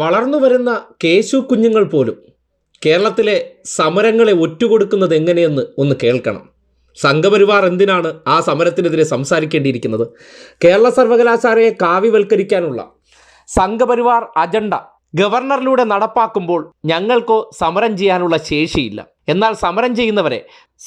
വളർന്നു വരുന്ന കേശു കുഞ്ഞുങ്ങൾ പോലും കേരളത്തിലെ സമരങ്ങളെ ഒറ്റുകൊടുക്കുന്നത് എങ്ങനെയെന്ന് ഒന്ന് കേൾക്കണം. സംഘപരിവാർ എന്തിനാണ് ആ സമരത്തിനെതിരെ സംസാരിക്കേണ്ടിയിരിക്കുന്നത്? കേരള സർവകലാശാലയെ കാവ്യവൽക്കരിക്കാനുള്ള സംഘപരിവാർ അജണ്ട ഗവർണറിലൂടെ നടപ്പാക്കുമ്പോൾ ഞങ്ങൾക്കോ സമരം ചെയ്യാനുള്ള ശേഷിയില്ല. എന്നാൽ സമരം ചെയ്യുന്നവരെ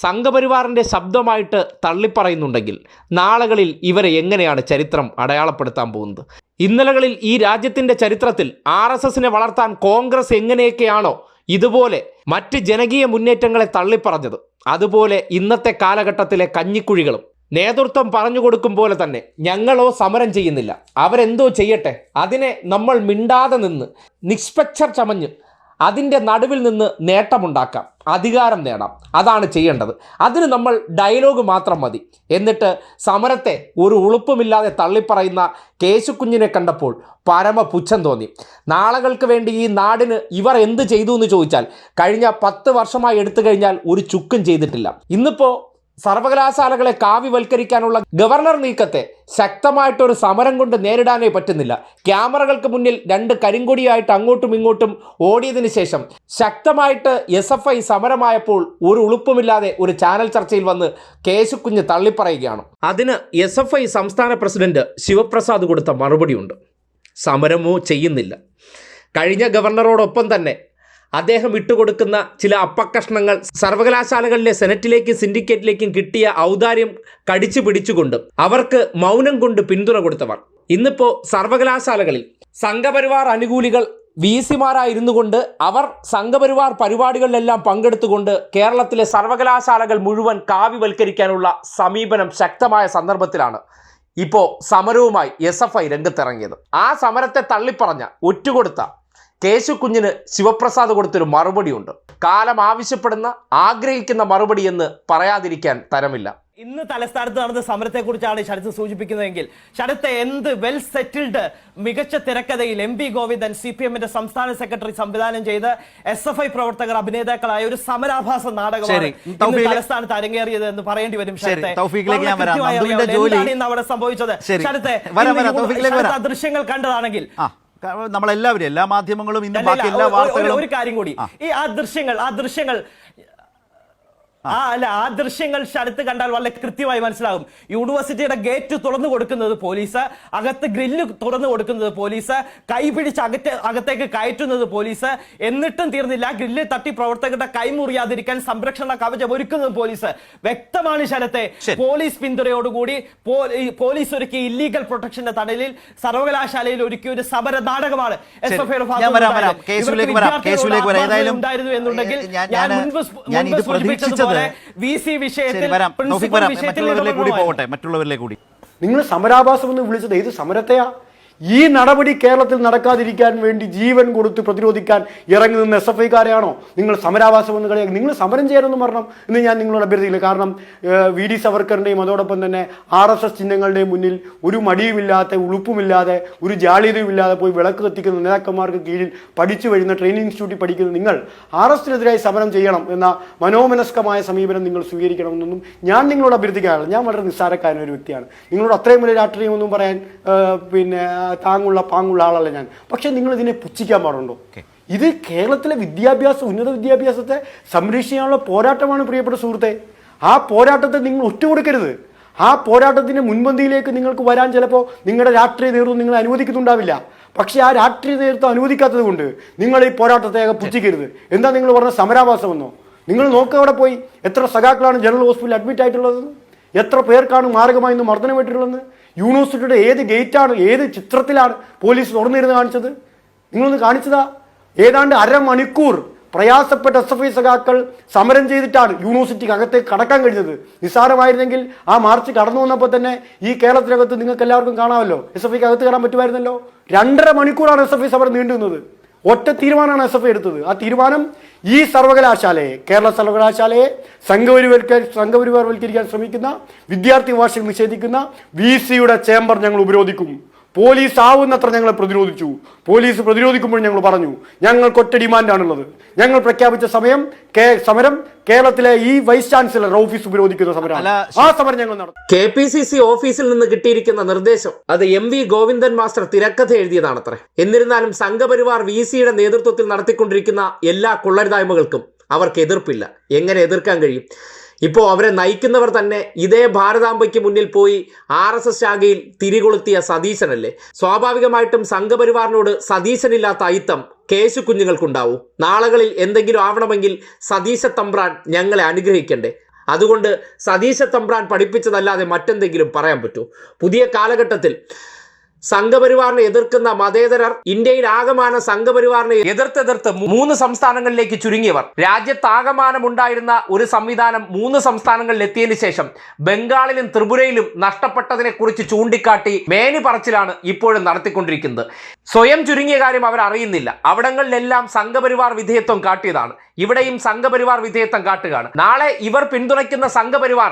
സംഘപരിവാറിന്റെ ശബ്ദമായിട്ട് തള്ളിപ്പറയുന്നുണ്ടെങ്കിൽ നാളുകളിൽ ഇവരെ എങ്ങനെയാണ് ചരിത്രം അടയാളപ്പെടുത്താൻ പോകുന്നത്? ഇന്നലകളിൽ ഈ രാജ്യത്തിന്റെ ചരിത്രത്തിൽ ആർ എസ് എസിനെ വളർത്താൻ കോൺഗ്രസ് എങ്ങനെയൊക്കെയാണോ ഇതുപോലെ മറ്റ് ജനകീയ മുന്നേറ്റങ്ങളെ തള്ളിപ്പറഞ്ഞത്. അതുപോലെ ഇന്നത്തെ കാലഘട്ടത്തിലെ കഞ്ഞിക്കുഴികളും. നേതൃത്വം പറഞ്ഞു കൊടുക്കും പോലെ തന്നെ ഞങ്ങളോ സമരം ചെയ്യുന്നില്ല. അവരെന്തോ ചെയ്യട്ടെ? അതിനെ നമ്മൾ മിണ്ടാതെ നിന്ന് നിഷ്പക്ഷർ ചമഞ്ഞ് അതിന്റെ നടുവിൽ നിന്ന് നേട്ടമുണ്ടാക്കാം. അധികാരം നേടാം. അതാണ് ചെയ്യേണ്ടത്. അതിന് നമ്മൾ ഡയലോഗ് മാത്രം മതി. എന്നിട്ട് സമരത്തെ ഒരു ഉളുപ്പുമില്ലാതെ തള്ളിപ്പറയുന്ന കേശുക്കുഞ്ഞിനെ കണ്ടപ്പോൾ പരമപുച്ഛം തോന്നി. നാളകൾക്ക് വേണ്ടി ഈ നാടിന് ഇവർ എന്ത് ചെയ്തു എന്ന് ചോദിച്ചാൽ കഴിഞ്ഞ പത്ത് വർഷമായി എടുത്തു കഴിഞ്ഞാൽ ഒരു ചുക്കും ചെയ്തിട്ടില്ല. ഇന്നിപ്പോൾ സർവകലാശാലകളെ കാവ്യവൽക്കരിക്കാനുള്ള ഗവർണർ നീക്കത്തെ ശക്തമായിട്ടൊരു സമരം കൊണ്ട് നേരിടാനേ പറ്റുന്നില്ല. ക്യാമറകൾക്ക് മുന്നിൽ രണ്ട് കരിങ്കൊടിയായിട്ട് അങ്ങോട്ടും ഇങ്ങോട്ടും ഓടിയതിനു ശേഷം ശക്തമായിട്ട് എസ് എഫ് ഐ സമരമായപ്പോൾ ഒരു ഉളുപ്പുമില്ലാതെ ഒരു ചാനൽ ചർച്ചയിൽ വന്ന് കേശുക്കുഞ്ഞ് തള്ളിപ്പറയുകയാണ്. അതിന് എസ് എഫ് ഐ സംസ്ഥാന പ്രസിഡന്റ് ശിവപ്രസാദ് കൊടുത്ത മറുപടിയുണ്ട്. സമരമോ ചെയ്യുന്നില്ല. കഴിഞ്ഞ ഗവർണറോടൊപ്പം തന്നെ അദ്ദേഹം ഇട്ടുകൊടുക്കുന്ന ചില അപ്പക്കഷ്ണങ്ങൾ സർവകലാശാലകളിലെ സെനറ്റിലേക്കും സിൻഡിക്കേറ്റിലേക്കും കിട്ടിയ ഔദാര്യം കടിച്ചു പിടിച്ചുകൊണ്ട് അവർക്ക് മൗനം കൊണ്ട് പിന്തുണ കൊടുത്തവർ. ഇന്നിപ്പോൾ സർവകലാശാലകളിൽ സംഘപരിവാർ അനുകൂലികൾ വി സിമാരായിരുന്നു കൊണ്ട് അവർ സംഘപരിവാർ പരിപാടികളിലെല്ലാം പങ്കെടുത്തുകൊണ്ട് കേരളത്തിലെ സർവകലാശാലകൾ മുഴുവൻ കാവ്യവൽക്കരിക്കാനുള്ള സമീപനം ശക്തമായ സന്ദർഭത്തിലാണ് ഇപ്പോൾ സമരവുമായി എസ് എഫ് ഐ രംഗത്തിറങ്ങിയത്. ആ സമരത്തെ തള്ളിപ്പറഞ്ഞ ഒറ്റുകൊടുത്ത കേശുക്കുഞ്ഞിന് ശിവപ്രസാദ് കൊടുത്തൊരു മറുപടി ഉണ്ട് കാലം ആവശ്യപ്പെടുന്ന ആഗ്രഹിക്കുന്ന മറുപടി എന്ന് പറയാതിരിക്കാൻ തരമില്ല ഇന്ന് തലസ്ഥാനത്ത് നടന്ന സമരത്തെക്കുറിച്ചാണ് ശരത് സൂചിപ്പിക്കുന്നതെങ്കിൽ ശരത്ത് എന്ത് വെൽ സെറ്റിൽഡ് മികച്ച തിരക്കഥയിൽ M P Govindan C P എമ്മിന്റെ സംസ്ഥാന സെക്രട്ടറി സംവിധാനം ചെയ്ത് എസ് എഫ് ഐ പ്രവർത്തകർ അഭിനേതാക്കളായ ഒരു സമരാഭാസ നാടകമാണ്. ഇന്ന് തലസ്ഥാനത്ത് അരങ്ങേറിയത് എന്ന് പറയേണ്ടി വരും ശരി, ശരത്തെ. തൗഫീഖിലേക്ക് ഞാൻ വരാം. കൃത്യമായി ജോലി- എന്താണ് ഇന്ന് അവിടെ സംഭവിച്ചത് ശരി. ശരത്തെ വരാം, വരാം, തൗഫീഖിലേക്ക് ശരത്ത് വരാം. ആ ദൃശ്യങ്ങൾ കണ്ടതാണെങ്കിൽ നമ്മളെല്ലാവരും എല്ലാ മാധ്യമങ്ങളും ഇന്ന് ബാക്കി എല്ലാ വാർത്തകളും ഒരു കാര്യം കൂടി. ഈ ആ ദൃശ്യങ്ങൾ ആ ദൃശ്യങ്ങൾ ആ അല്ല ആ ദൃശ്യങ്ങൾ ശരത്ത് കണ്ടാൽ വളരെ കൃത്യമായി മനസ്സിലാകും. യൂണിവേഴ്സിറ്റിയുടെ ഗേറ്റ് തുറന്നു കൊടുക്കുന്നത് പോലീസ് അകത്ത് ഗ്രില്ല് തുറന്നു കൊടുക്കുന്നത് പോലീസ് കൈ പിടിച്ച് അകത്തെ അകത്തേക്ക് കയറ്റുന്നത് പോലീസ് എന്നിട്ടും തീർന്നില്ല ഗ്രില്ല് തട്ടി പ്രവർത്തകരുടെ കൈ മുറിയാതിരിക്കാൻ സംരക്ഷണ കവചം ഒരുക്കുന്നത് പോലീസ്. വ്യക്തമാണ് ശരത്തെ പോലീസ് പിന്തുണയോടുകൂടി പോലീസ് ഒരുക്കിയ ഇല്ലീഗൽ പ്രൊട്ടക്ഷന്റെ തണലിൽ സർവകലാശാലയിൽ ഒരുക്കിയ ഒരു സമര നാടകമാണ് എസ്. എഫ് ഐയുടെ എന്നുണ്ടെങ്കിൽ ഞാൻ- മുൻപ് ഞാൻ വിഷയത്തിൽ കൂടി. പോകട്ടെ. മറ്റുള്ളവരിലെ കൂടി. നിങ്ങൾ സമരാഭാസം എന്ന് വിളിച്ചത് ഏത് സമരത്തെയാ? ഈ നടപടി കേരളത്തിൽ നടക്കാതിരിക്കാൻ വേണ്ടി ജീവൻ കൊടുത്ത് പ്രതിരോധിക്കാൻ ഇറങ്ങി നിന്ന് എസ് എഫ് ഐക്കാരെയാണോ? നിങ്ങൾ സമരാവാസം എന്ന് കളിയാക്കി. നിങ്ങൾ സമരം ചെയ്യാനൊന്നും പറഞ്ഞു എന്ന് ഞാൻ നിങ്ങളോട് അഭ്യർത്ഥിക്കില്ല കാരണം വി ഡി സവർക്കറിന്റെയും അതോടൊപ്പം തന്നെ ആർ എസ് എസ് ചിഹ്നങ്ങളുടെയും മുന്നിൽ ഒരു മടിയുമില്ലാതെ ഉളുപ്പുമില്ലാതെ ഒരു ജാള്യതയുമില്ലാതെ പോയി വിളക്ക് കത്തിക്കുന്ന നേതാക്കന്മാർക്ക് കീഴിൽ പഠിച്ചു വരുന്ന ട്രെയിനിങ് ഇൻസ്റ്റിറ്റ്യൂട്ടിൽ പഠിക്കുന്ന നിങ്ങൾ ആർ എസ് എസിനെതിരായി സമരം ചെയ്യണം എന്ന മനോമനസ്കമായ സമീപനം നിങ്ങൾ സ്വീകരിക്കണമെന്നൊന്നും ഞാൻ നിങ്ങളോട് അഭ്യർത്ഥിക്കാറില്ല. ഞാൻ വളരെ നിസ്സാരക്കാരൻ ഒരു വ്യക്തിയാണ്. നിങ്ങളോട് അത്രയും വലിയ രാഷ്ട്രീയമൊന്നും പറയാൻ പിന്നെ താങ്ങുള്ള പാങ്ങുള്ള ആളല്ല ഞാൻ. പക്ഷേ നിങ്ങൾ ഇതിനെ പുച്ഛിക്കാൻ പാടുണ്ടോ? ഇത് കേരളത്തിലെ വിദ്യാഭ്യാസം ഉന്നത വിദ്യാഭ്യാസത്തെ സംരക്ഷിക്കാനുള്ള പോരാട്ടമാണ് പ്രിയപ്പെട്ട സുഹൃത്തെ. ആ പോരാട്ടത്തെ നിങ്ങൾ ഒറ്റുകൊടുക്കരുത്. ആ പോരാട്ടത്തിന്റെ മുൻപന്തിയിലേക്ക് നിങ്ങൾക്ക് വരാൻ ചിലപ്പോൾ നിങ്ങളുടെ രാഷ്ട്രീയ നേതൃത്വം നിങ്ങളെ അനുവദിക്കുന്നുണ്ടാവില്ല. പക്ഷേ ആ രാഷ്ട്രീയ നേതൃത്വം അനുവദിക്കാത്തത് കൊണ്ട് നിങ്ങൾ ഈ പോരാട്ടത്തെ പുച്ഛിക്കരുത്. എന്താ നിങ്ങൾ പറഞ്ഞ സമരാവാസമെന്നോ നിങ്ങൾ നോക്കുക അവിടെ പോയി എത്ര സഖാക്കളാണ് ജനറൽ ഹോസ്പിറ്റലിൽ അഡ്മിറ്റ് ആയിട്ടുള്ളത് എത്ര പേർക്കാണ് മാർഗമായി ഇന്ന് മർദ്ദനമേറ്റിട്ടുള്ളത്? യൂണിവേഴ്സിറ്റിയുടെ ഏത് ഗേറ്റാണ് ഏത് ചിത്രത്തിലാണ് പോലീസ് തുറന്നിരുന്ന് കാണിച്ചത്? നിങ്ങളൊന്ന് കാണിച്ചതാ. ഏതാണ്ട് അരമണിക്കൂർ പ്രയാസപ്പെട്ട എസ് എഫ് ഐ സഖാക്കൾ സമരം ചെയ്തിട്ടാണ് യൂണിവേഴ്സിറ്റിക്ക് അകത്തേക്ക് കടക്കാൻ കഴിഞ്ഞത്. നിസ്സാരമായിരുന്നെങ്കിൽ ആ മാർച്ച് കടന്നു വന്നപ്പോൾ തന്നെ ഈ കേരളത്തിനകത്ത് നിങ്ങൾക്ക് എല്ലാവർക്കും കാണാമല്ലോ. എസ് എഫ് ഐക്ക് അകത്ത് കയറാൻ പറ്റുമായിരുന്നല്ലോ. രണ്ടര മണിക്കൂറാണ് എസ് എഫ് ഐ സമരം നീണ്ടുന്നത് ഒറ്റ തീരുമാനമാണ് എസ് എഫ് ഐ എടുത്തത്. ആ തീരുമാനം ഈ സർവകലാശാലയെ കേരള സർവകലാശാലയെ സംഘപരിവൽക്ക സംഘപരിവാർവൽക്കരിക്കാൻ ശ്രമിക്കുന്ന വിദ്യാർത്ഥി ഭാഷ നിഷേധിക്കുന്ന വി സിയുടെ ചേംബർ ഞങ്ങൾ ഉപരോധിക്കും. പോലീസ് ആവുന്നത്ര ഞങ്ങളെ പ്രതിരോധിച്ചു. പോലീസ് പ്രതിരോധിക്കുമ്പോൾ ഞങ്ങൾ പറഞ്ഞു ഞങ്ങൾക്ക് ഒറ്റ ഡിമാൻഡാണുള്ളത്. ഞങ്ങൾ പ്രഖ്യാപിച്ച സമയം കേ- സമരം കേരളത്തിലെ ഈ വൈസ് ചാൻസലർ ഓഫീസ് ഉപരോധിക്കുന്ന സമരം ആ സമരം ഞങ്ങൾ നടത്തും. കെ പി സി സി ഓഫീസിൽ നിന്ന് കിട്ടിയിരിക്കുന്ന നിർദ്ദേശം അത് എം വി ഗോവിന്ദൻ മാസ്റ്റർ തിരക്കഥ എഴുതിയതാണത്രേ. എന്നിരുന്നാലും സംഘപരിവാർ വി സിയുടെ നേതൃത്വത്തിൽ നടത്തിക്കൊണ്ടിരിക്കുന്ന എല്ലാ കൊള്ളരുതായ്മകൾക്കും അവർക്ക് എതിർപ്പില്ല. എങ്ങനെ എതിർക്കാൻ കഴിയും? ഇപ്പോൾ അവരെ നയിക്കുന്നവർ തന്നെ ഇതേ ഭാരതാംബയ്ക്ക് മുന്നിൽ പോയി ആർ എസ് എസ് ശാഖയിൽ തിരികൊളുത്തിയ സതീശനല്ലേ? സ്വാഭാവികമായിട്ടും സംഘപരിവാറിനോട് സതീശനില്ലാത്ത അയിത്തം കേശു കുഞ്ഞുങ്ങൾക്കുണ്ടാവും. നാളുകളിൽ എന്തെങ്കിലും ആവണമെങ്കിൽ സതീശ തമ്പ്രാൻ ഞങ്ങളെ അനുഗ്രഹിക്കണ്ടേ? അതുകൊണ്ട് സതീശ തമ്പ്രാൻ പഠിപ്പിച്ചതല്ലാതെ മറ്റെന്തെങ്കിലും പറയാൻ പറ്റൂ? പുതിയ കാലഘട്ടത്തിൽ സംഘപരിവാറിനെ എതിർക്കുന്ന മതേതരർ ഇന്ത്യയിൽ ആകമാന സംഘപരിവാറിനെ എതിർത്തെതിർത്ത് മൂന്ന് സംസ്ഥാനങ്ങളിലേക്ക് ചുരുങ്ങിയവർ. രാജ്യത്താകമാനമുണ്ടായിരുന്ന ഒരു സംവിധാനം മൂന്ന് സംസ്ഥാനങ്ങളിൽ എത്തിയതിനു ശേഷം ബംഗാളിലും ത്രിപുരയിലും നഷ്ടപ്പെട്ടതിനെ കുറിച്ച് ചൂണ്ടിക്കാട്ടി മേനി പറച്ചിലാണ് ഇപ്പോഴും നടത്തിക്കൊണ്ടിരിക്കുന്നത്. സ്വയം ചുരുങ്ങിയ കാര്യം അവർ അറിയുന്നില്ല അവിടങ്ങളിലെല്ലാം സംഘപരിവാർ വിധേയത്വം കാട്ടിയതാണ്. ഇവിടെയും സംഘപരിവാർ വിധേയത്വം കാട്ടുകയാണ്. നാളെ ഇവർ പിന്തുണയ്ക്കുന്ന സംഘപരിവാർ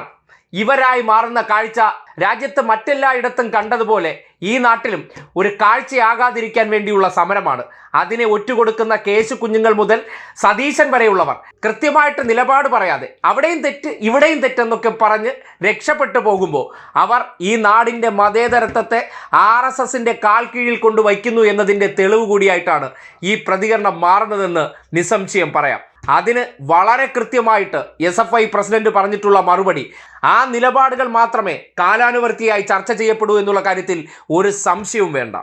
ഇവരായി മാറുന്ന കാഴ്ച രാജ്യത്ത് മറ്റെല്ലായിടത്തും കണ്ടതുപോലെ ഈ നാട്ടിലും ഒരു കാഴ്ചയാകാതിരിക്കാൻ വേണ്ടിയുള്ള സമരമാണ്. അതിനെ ഒറ്റുകൊടുക്കുന്ന കേശു കുഞ്ഞുങ്ങൾ മുതൽ സതീശൻ വരെയുള്ളവർ. കൃത്യമായിട്ട് നിലപാട് പറയാതെ അവിടെയും തെറ്റ് ഇവിടെയും തെറ്റെന്നൊക്കെ പറഞ്ഞ് രക്ഷപ്പെട്ടു പോകുമ്പോൾ അവർ ഈ നാടിന്റെ മതേതരത്വത്തെ ആർ എസ് എസിന്റെ കാൽ കീഴിൽ കൊണ്ടുവയ്ക്കുന്നു എന്നതിന്റെ തെളിവ് കൂടിയായിട്ടാണ് ഈ പ്രതികരണം മാറുന്നതെന്ന് നിസ്സംശയം പറയാം. അതിന് വളരെ കൃത്യമായിട്ട് എസ് എഫ് ഐ പ്രസിഡന്റ് പറഞ്ഞിട്ടുള്ള മറുപടി. ആ നിലപാടുകൾ മാത്രമേ കാലാനുവർത്തിയായി ചർച്ച ചെയ്യപ്പെടൂ എന്നുള്ള കാര്യത്തിൽ ഒരു സംശയവും വേണ്ട.